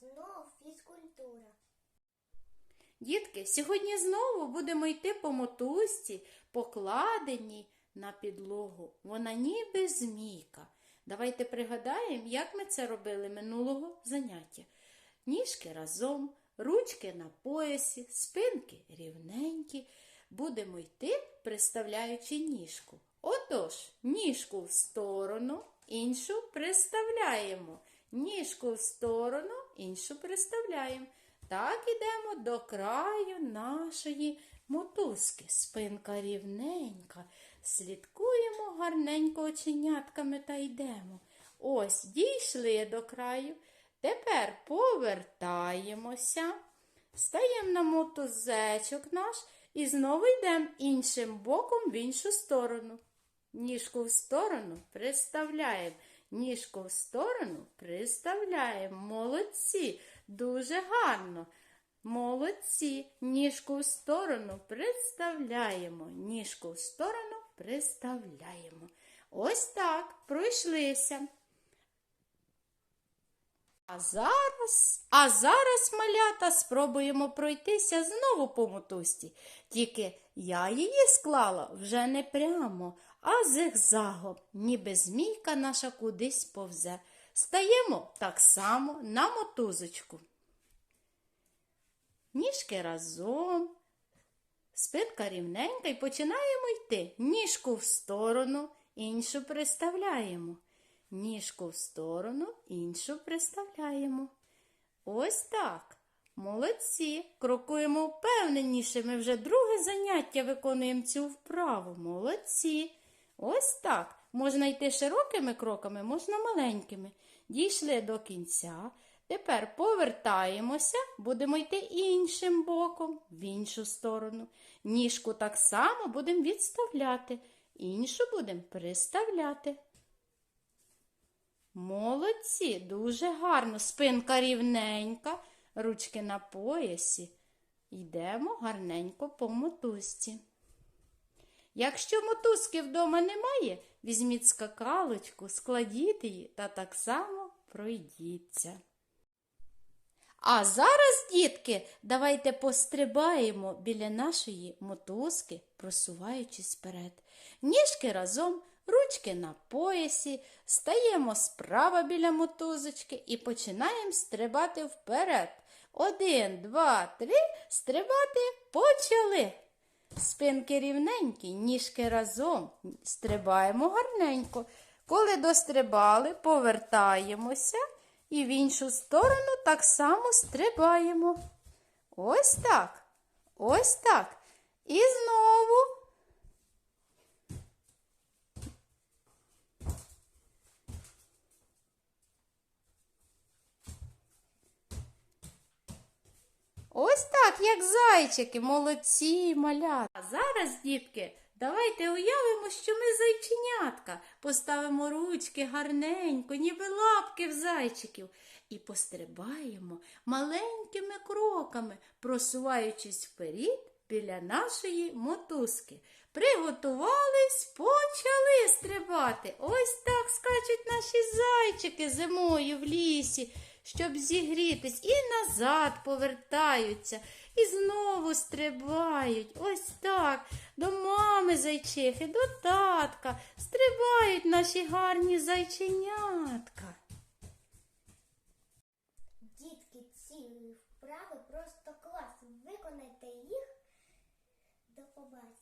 знову фізкультура. Дітки, сьогодні знову будемо йти по мотузці, покладеній на підлогу. Вона ніби змійка. Давайте пригадаємо, як ми це робили минулого заняття. Ніжки разом, ручки на поясі, спинки рівненькі. Будемо йти, приставляючи ніжку. Отож, ніжку в сторону, іншу приставляємо. Ніжку в сторону, іншу приставляємо. Так ідемо до краю нашої мотузки. Спинка рівненька. Слідкуємо гарненько оченятками та йдемо. Ось дійшли до краю. Тепер повертаємося, стаємо на мотузечок наш і знову йдемо іншим боком в іншу сторону. Ніжку в сторону приставляємо. Ніжку в сторону приставляємо. Молодці. Дуже гарно. Молодці. Ніжку в сторону приставляємо. Ніжку в сторону приставляємо. Ось так пройшлися. А зараз, а зараз, малята, спробуємо пройтися знову по мотузці. Тільки я її склала вже не прямо, а зигзагом, ніби змійка наша кудись повзе. Стаємо так само на мотузочку. Ніжки разом, спинка рівненька і починаємо йти. Ніжку в сторону, іншу приставляємо. Ніжку в сторону, іншу приставляємо. Ось так. Молодці. Крокуємо впевненіше. Ми вже друге заняття виконуємо цю вправу. Молодці. Ось так. Можна йти широкими кроками, можна маленькими. Дійшли до кінця. Тепер повертаємося, будемо йти іншим боком, в іншу сторону. Ніжку так само будемо відставляти, іншу будемо приставляти. Молодці, дуже гарно. Спинка рівненька, ручки на поясі. Йдемо гарненько по мотузці. Якщо мотузки вдома немає, візьміть скакалочку, складіть її та так само пройдіться. А зараз, дітки, давайте пострибаємо біля нашої мотузки, просуваючись вперед. Ніжки разом, ручки на поясі, стаємо справа біля мотузочки і починаємо стрибати вперед. Один, два, три, стрибати почали. Спинки рівненькі, ніжки разом. Стрибаємо гарненько. Коли дострибали, повертаємося і в іншу сторону так само стрибаємо. Ось так. Ось так. І знову. Ось так, як зайчики, молодці, малята. А зараз, дітки, давайте уявимо, що ми зайченятка. Поставимо ручки гарненько, ніби лапки в зайчиків. І пострибаємо маленькими кроками, просуваючись вперед біля нашої мотузки. Приготувались, почали стрибати. Ось так скачуть наші зайчики зимою в лісі, щоб зігрітись, і назад повертаються, і знову стрибають. Ось так. До мами зайчихи, до татка. Стрибають наші гарні зайченятка. Дітки ці вправи просто клас. Виконайте їх. До побачення.